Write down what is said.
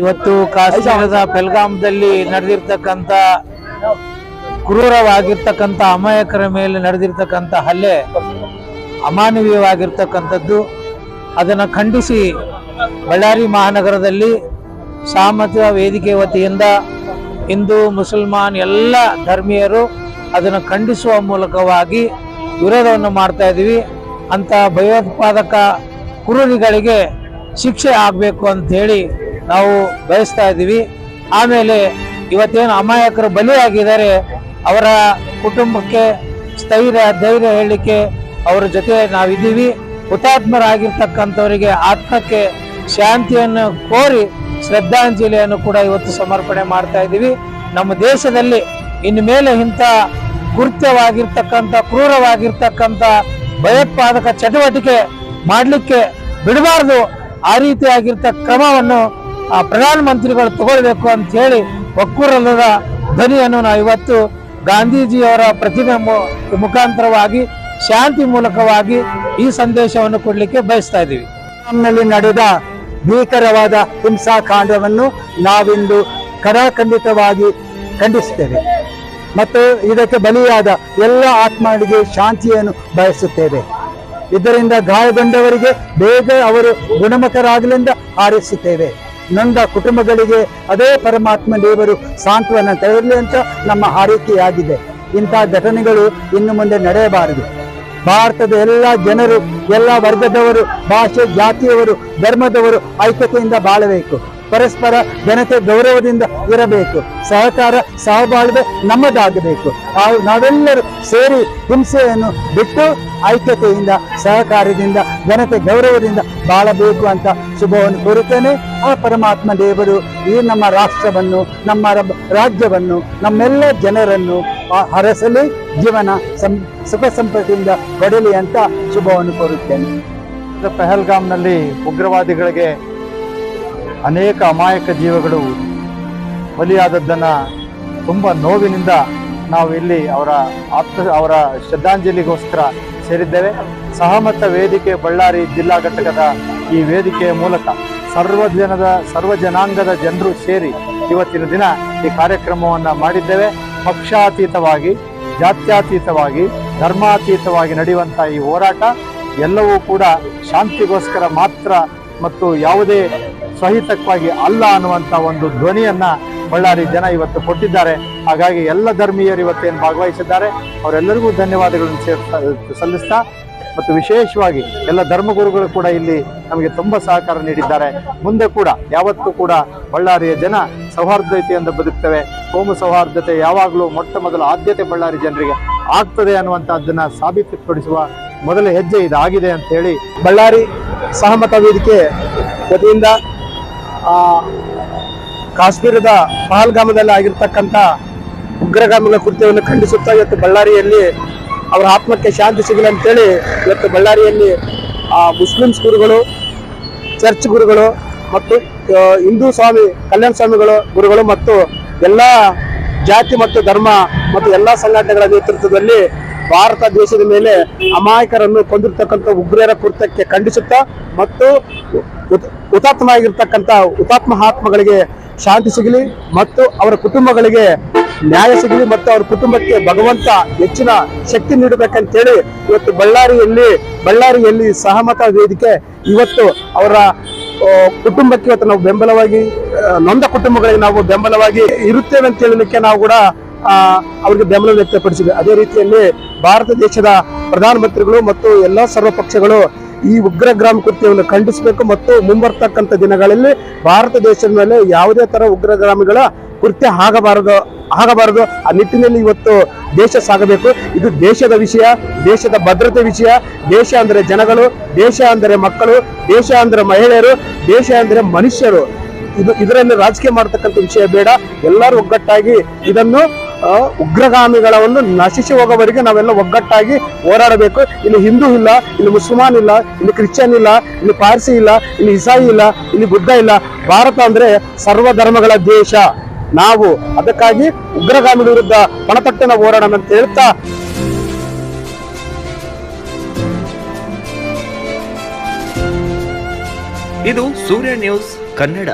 ಇವತ್ತು ಕಾಶ್ಮೀರದ ಪೆಲ್ಗಾಮ್ದಲ್ಲಿ ನಡೆದಿರ್ತಕ್ಕಂಥ ಕ್ರೂರವಾಗಿರ್ತಕ್ಕಂಥ ಅಮಾಯಕರ ಮೇಲೆ ನಡೆದಿರ್ತಕ್ಕಂಥ ಹಲ್ಲೆ ಅಮಾನವೀಯವಾಗಿರ್ತಕ್ಕಂಥದ್ದು. ಅದನ್ನು ಖಂಡಿಸಿ ಬಳ್ಳಾರಿ ಮಹಾನಗರದಲ್ಲಿ ಸಾಮತ ವೇದಿಕೆ ವತಿಯಿಂದ ಹಿಂದೂ, ಮುಸಲ್ಮಾನ್ ಎಲ್ಲ ಧರ್ಮೀಯರು ಅದನ್ನು ಖಂಡಿಸುವ ಮೂಲಕವಾಗಿ ವಿರೋಧವನ್ನು ಮಾಡ್ತಾ ಇದ್ದೀವಿ. ಅಂತ ಭಯೋತ್ಪಾದಕ ಕುರುಡಿಗಳಿಗೆ ಶಿಕ್ಷೆ ಆಗಬೇಕು ಅಂತ ಹೇಳಿ ನಾವು ಬಯಸ್ತಾ ಇದ್ದೀವಿ. ಆಮೇಲೆ ಇವತ್ತೇನು ಅಮಾಯಕರು ಬಲಿಯಾಗಿದ್ದಾರೆ, ಅವರ ಕುಟುಂಬಕ್ಕೆ ಸ್ಥೈರ್ಯ, ಧೈರ್ಯ ಹೇಳಲಿಕ್ಕೆ ಅವರ ಜೊತೆ ನಾವಿದ್ದೀವಿ. ಹುತಾತ್ಮರಾಗಿರ್ತಕ್ಕಂಥವರಿಗೆ ಆತ್ಮಕ್ಕೆ ಶಾಂತಿಯನ್ನು ಕೋರಿ ಶ್ರದ್ಧಾಂಜಲಿಯನ್ನು ಕೂಡ ಇವತ್ತು ಸಮರ್ಪಣೆ ಮಾಡ್ತಾ ಇದ್ದೀವಿ. ನಮ್ಮ ದೇಶದಲ್ಲಿ ಇನ್ನು ಮೇಲೆ ಇಂಥ ಕೃತ್ಯವಾಗಿರ್ತಕ್ಕಂಥ, ಕ್ರೂರವಾಗಿರ್ತಕ್ಕಂಥ ಭಯೋತ್ಪಾದಕ ಚಟುವಟಿಕೆ ಮಾಡಲಿಕ್ಕೆ ಬಿಡಬಾರ್ದು. ಆ ರೀತಿಯಾಗಿರ್ತ ಕ್ರಮವನ್ನು ಆ ಪ್ರಧಾನ ಮಂತ್ರಿಗಳು ತಗೊಳ್ಬೇಕು ಅಂತ ಹೇಳಿ ಒಕ್ಕೂರಲ್ಲದ ಧ್ವನಿಯನ್ನು ನಾವು ಇವತ್ತು ಗಾಂಧೀಜಿಯವರ ಪ್ರತಿಮೆ ಮುಖಾಂತರವಾಗಿ, ಶಾಂತಿ ಮೂಲಕವಾಗಿ ಈ ಸಂದೇಶವನ್ನು ಕೊಡಲಿಕ್ಕೆ ಬಯಸ್ತಾ ಇದ್ದೀವಿ. ನಮ್ಮಲ್ಲಿ ನಡೆದ ಭೀಕರವಾದ ಹಿಂಸಾಕಾಂಡವನ್ನು ನಾವಿಂದು ಕರಾಖಂಡಿತವಾಗಿ ಖಂಡಿಸುತ್ತೇವೆ. ಮತ್ತು ಇದಕ್ಕೆ ಬಲಿಯಾದ ಎಲ್ಲ ಆತ್ಮಗಳಿಗೆ ಶಾಂತಿಯನ್ನು ಬಯಸುತ್ತೇವೆ. ಇದರಿಂದ ಗಾಯಗೊಂಡವರಿಗೆ ಬೇಗ ಅವರು ಗುಣಮುಖರಾಗಲಿಂದ ಹಾರೈಸುತ್ತೇವೆ. ನೊಂದ ಕುಟುಂಬಗಳಿಗೆ ಅದೇ ಪರಮಾತ್ಮ ದೇವರು ಸಾಂತ್ವನ ತರಲಿ ಅಂತ ನಮ್ಮ ಹಾರೈಕೆಯಾಗಿದೆ. ಇಂಥ ಘಟನೆಗಳು ಇನ್ನು ಮುಂದೆ ನಡೆಯಬಾರದು. ಭಾರತದ ಎಲ್ಲ ಜನರು, ಎಲ್ಲ ವರ್ಗದವರು, ಭಾಷೆ, ಜಾತಿಯವರು, ಧರ್ಮದವರು ಐಕ್ಯತೆಯಿಂದ ಬಾಳಬೇಕು. ಪರಸ್ಪರ ಜನತೆ ಗೌರವದಿಂದ ಇರಬೇಕು. ಸಹಕಾರ, ಸಹಬಾಳ್ವೆ ನಮ್ಮದಾಗಬೇಕು. ನಾವೆಲ್ಲರೂ ಸೇರಿ ಹಿಂಸೆಯನ್ನು ಬಿಟ್ಟು ಐಕ್ಯತೆಯಿಂದ, ಸಹಕಾರದಿಂದ ಜನತೆ ಗೌರವದಿಂದ ಬಾಳಬೇಕು ಅಂತ ಶುಭವನ್ನು ಕೋರುತ್ತೇನೆ. ಆ ಪರಮಾತ್ಮ ದೇವರು ಈ ನಮ್ಮ ರಾಷ್ಟ್ರವನ್ನು, ನಮ್ಮ ರಾಜ್ಯವನ್ನು, ನಮ್ಮೆಲ್ಲ ಜನರನ್ನು ಹರಸಲಿ, ಜೀವನ ಸಂ, ಸುಖ ಸಂಪತ್ತಿಯಿಂದ ಕೊಡಲಿ ಅಂತ ಶುಭವನ್ನು ಕೋರುತ್ತೇನೆ. ಪೆಹಲ್ಗಾಮ್ನಲ್ಲಿ ಉಗ್ರವಾದಿಗಳಿಗೆ ಅನೇಕ ಅಮಾಯಕ ಜೀವಗಳು ಬಲಿಯಾದದ್ದನ್ನು ತುಂಬ ನೋವಿನಿಂದ ನಾವು ಇಲ್ಲಿ ಅವರ ಆತ್ಮ ಅವರ ಶ್ರದ್ಧಾಂಜಲಿಗೋಸ್ಕರ ಸೇರಿದ್ದೇವೆ. ಸಹಮತ ವೇದಿಕೆ ಬಳ್ಳಾರಿ ಜಿಲ್ಲಾ ಘಟಕದ ಈ ವೇದಿಕೆಯ ಮೂಲಕ ಸರ್ವ ಜನದ ಸರ್ವ ಜನಾಂಗದ ಜನರು ಸೇರಿ ಇವತ್ತಿನ ದಿನ ಈ ಕಾರ್ಯಕ್ರಮವನ್ನು ಮಾಡಿದ್ದೇವೆ. ಪಕ್ಷಾತೀತವಾಗಿ, ಜಾತ್ಯಾತೀತವಾಗಿ, ಧರ್ಮಾತೀತವಾಗಿ ನಡೆಯುವಂಥ ಈ ಹೋರಾಟ, ಎಲ್ಲವೂ ಕೂಡ ಶಾಂತಿಗೋಸ್ಕರ ಮಾತ್ರ ಮತ್ತು ಯಾವುದೇ ಸಹಿತಕ್ಕಾಗಿ ಅಲ್ಲ ಅನ್ನುವಂಥ ಒಂದು ಧ್ವನಿಯನ್ನು ಬಳ್ಳಾರಿ ಜನ ಇವತ್ತು ಕೊಟ್ಟಿದ್ದಾರೆ. ಹಾಗಾಗಿ ಎಲ್ಲ ಧರ್ಮೀಯರು ಇವತ್ತೇನು ಭಾಗವಹಿಸಿದ್ದಾರೆ. ಅವರೆಲ್ಲರಿಗೂ ಧನ್ಯವಾದಗಳನ್ನು ಸೇರ್ತಾ ಸಲ್ಲಿಸ್ತಾ ಮತ್ತು ವಿಶೇಷವಾಗಿ ಎಲ್ಲ ಧರ್ಮಗುರುಗಳು ಕೂಡ ಇಲ್ಲಿ ನಮಗೆ ತುಂಬ ಸಹಕಾರ ನೀಡಿದ್ದಾರೆ. ಮುಂದೆ ಕೂಡ, ಯಾವತ್ತೂ ಕೂಡ ಬಳ್ಳಾರಿಯ ಜನ ಸೌಹಾರ್ದತೆಯಿಂದ ಬದುಕ್ತವೆ. ಕೋಮು ಸೌಹಾರ್ದತೆ ಯಾವಾಗಲೂ ಮೊಟ್ಟ ಮೊದಲ ಆದ್ಯತೆ ಬಳ್ಳಾರಿ ಜನರಿಗೆ ಆಗ್ತದೆ ಅನ್ನುವಂಥದ್ದನ್ನು ಸಾಬೀತುಪಡಿಸುವ ಮೊದಲ ಹೆಜ್ಜೆ ಇದಾಗಿದೆ ಅಂತ ಹೇಳಿ ಬಳ್ಳಾರಿ ಸಹಮತ ವೇದಿಕೆ ವತಿಯಿಂದ ಕಾಶ್ಮೀರದ ಪಹಲ್ಗಾಮದಲ್ಲಿ ಆಗಿರ್ತಕ್ಕಂಥ ಉಗ್ರಗಾಮಿಗಳ ಕೃತ್ಯವನ್ನು ಖಂಡಿಸುತ್ತಾ ಇವತ್ತು ಬಳ್ಳಾರಿಯಲ್ಲಿ ಅವರ ಆತ್ಮಕ್ಕೆ ಶಾಂತಿ ಸಿಗಲಿ ಅಂತೇಳಿ ಇವತ್ತು ಬಳ್ಳಾರಿಯಲ್ಲಿ ಮುಸ್ಲಿಮ್ಸ್ ಗುರುಗಳು, ಚರ್ಚ್ ಗುರುಗಳು ಮತ್ತು ಹಿಂದೂ ಸ್ವಾಮಿ, ಕಲ್ಯಾಣ ಸ್ವಾಮಿಗಳು ಗುರುಗಳು ಮತ್ತು ಎಲ್ಲ ಜಾತಿ ಮತ್ತು ಧರ್ಮ ಮತ್ತು ಎಲ್ಲ ಸಂಘಟನೆಗಳ ನೇತೃತ್ವದಲ್ಲಿ ಭಾರತ ದೇಶದ ಮೇಲೆ ಅಮಾಯಕರನ್ನು ಕೊಂದಿರ್ತಕ್ಕಂಥ ಉಗ್ರರ ಕೃತ್ಯಕ್ಕೆ ಖಂಡಿಸುತ್ತಾ ಮತ್ತು ಹುತ- ಹುತಾತ್ಮ ಆತ್ಮಗಳಿಗೆ ಶಾಂತಿ ಸಿಗಲಿ ಮತ್ತು ಅವರ ಕುಟುಂಬಗಳಿಗೆ ನ್ಯಾಯ ಸಿಗಲಿ ಮತ್ತು ಅವರ ಕುಟುಂಬಕ್ಕೆ ಭಗವಂತ ಹೆಚ್ಚಿನ ಶಕ್ತಿ ನೀಡಬೇಕಂತೇಳಿ ಇವತ್ತು ಬಳ್ಳಾರಿಯಲ್ಲಿ ಬಳ್ಳಾರಿಯಲ್ಲಿ ಸಹಮತ ವೇದಿಕೆ ಇವತ್ತು ಅವರ ಕುಟುಂಬಕ್ಕೆ ಇವತ್ತು ನಾವು ಬೆಂಬಲವಾಗಿ ನೊಂದ ಕುಟುಂಬಗಳಿಗೆ ನಾವು ಬೆಂಬಲವಾಗಿ ಇರುತ್ತೇವೆ ಅಂತ ಹೇಳಲಿಕ್ಕೆ ನಾವು ಕೂಡ ಅವರಿಗೆ ಬೆಂಬಲ ವ್ಯಕ್ತಪಡಿಸಿದೆ. ಅದೇ ರೀತಿಯಲ್ಲಿ ಭಾರತ ದೇಶದ ಪ್ರಧಾನಮಂತ್ರಿಗಳು ಮತ್ತು ಎಲ್ಲ ಸರ್ವ ಪಕ್ಷಗಳು ಈ ಉಗ್ರಗ್ರಾಮ ಕೃತ್ಯವನ್ನು ಖಂಡಿಸಬೇಕು ಮತ್ತು ಮುಂಬರ್ತಕ್ಕಂಥ ದಿನಗಳಲ್ಲಿ ಭಾರತ ದೇಶದ ಮೇಲೆ ಯಾವುದೇ ತರ ಉಗ್ರಗಾಮಿಗಳ ಕೃತ್ಯ ಆಗಬಾರದು ಆಗಬಾರದು. ಆ ನಿಟ್ಟಿನಲ್ಲಿ ಇವತ್ತು ದೇಶ ಸಾಗಬೇಕು. ಇದು ದೇಶದ ವಿಷಯ, ದೇಶದ ಭದ್ರತೆ ವಿಷಯ. ದೇಶ ಅಂದರೆ ಜನಗಳು, ದೇಶ ಅಂದರೆ ಮಕ್ಕಳು, ದೇಶ ಅಂದರೆ ಮಹಿಳೆಯರು, ದೇಶ ಅಂದರೆ ಮನುಷ್ಯರು. ಇದು ಇದರಲ್ಲಿ ರಾಜಕೀಯ ಮಾಡತಕ್ಕಂಥ ವಿಷಯ ಬೇಡ. ಎಲ್ಲರೂ ಒಗ್ಗಟ್ಟಾಗಿ ಇದನ್ನು ಆ, ಒಂದು ನಶಿಸಿ ಹೋಗೋವರೆಗೆ ನಾವೆಲ್ಲ ಒಗ್ಗಟ್ಟಾಗಿ ಹೋರಾಡಬೇಕು. ಇಲ್ಲಿ ಹಿಂದೂ ಇಲ್ಲ ಇಲ್ಲಿ ಮುಸಲ್ಮಾನ್ ಇಲ್ಲ ಇಲ್ಲಿ ಕ್ರಿಶ್ಚಿಯನ್ ಇಲ್ಲ ಇಲ್ಲಿ ಪಾರ್ಸಿ ಇಲ್ಲ ಇಲ್ಲಿ ಇಸಾಯಿ ಇಲ್ಲ ಇಲ್ಲಿ ಬುದ್ಧ ಇಲ್ಲ. ಭಾರತ ಅಂದ್ರೆ ಸರ್ವ ಧರ್ಮಗಳ ದೇಶ. ನಾವು ಅದಕ್ಕಾಗಿ ಉಗ್ರಗಾಮಿಗಳ ವಿರುದ್ಧ ಪಣತಟ್ಟಿನ ಹೋರಾಡೋಣ ಅಂತ ಹೇಳ್ತಾ ಇದು ಸೂರ್ಯ ನ್ಯೂಸ್ ಕನ್ನಡ.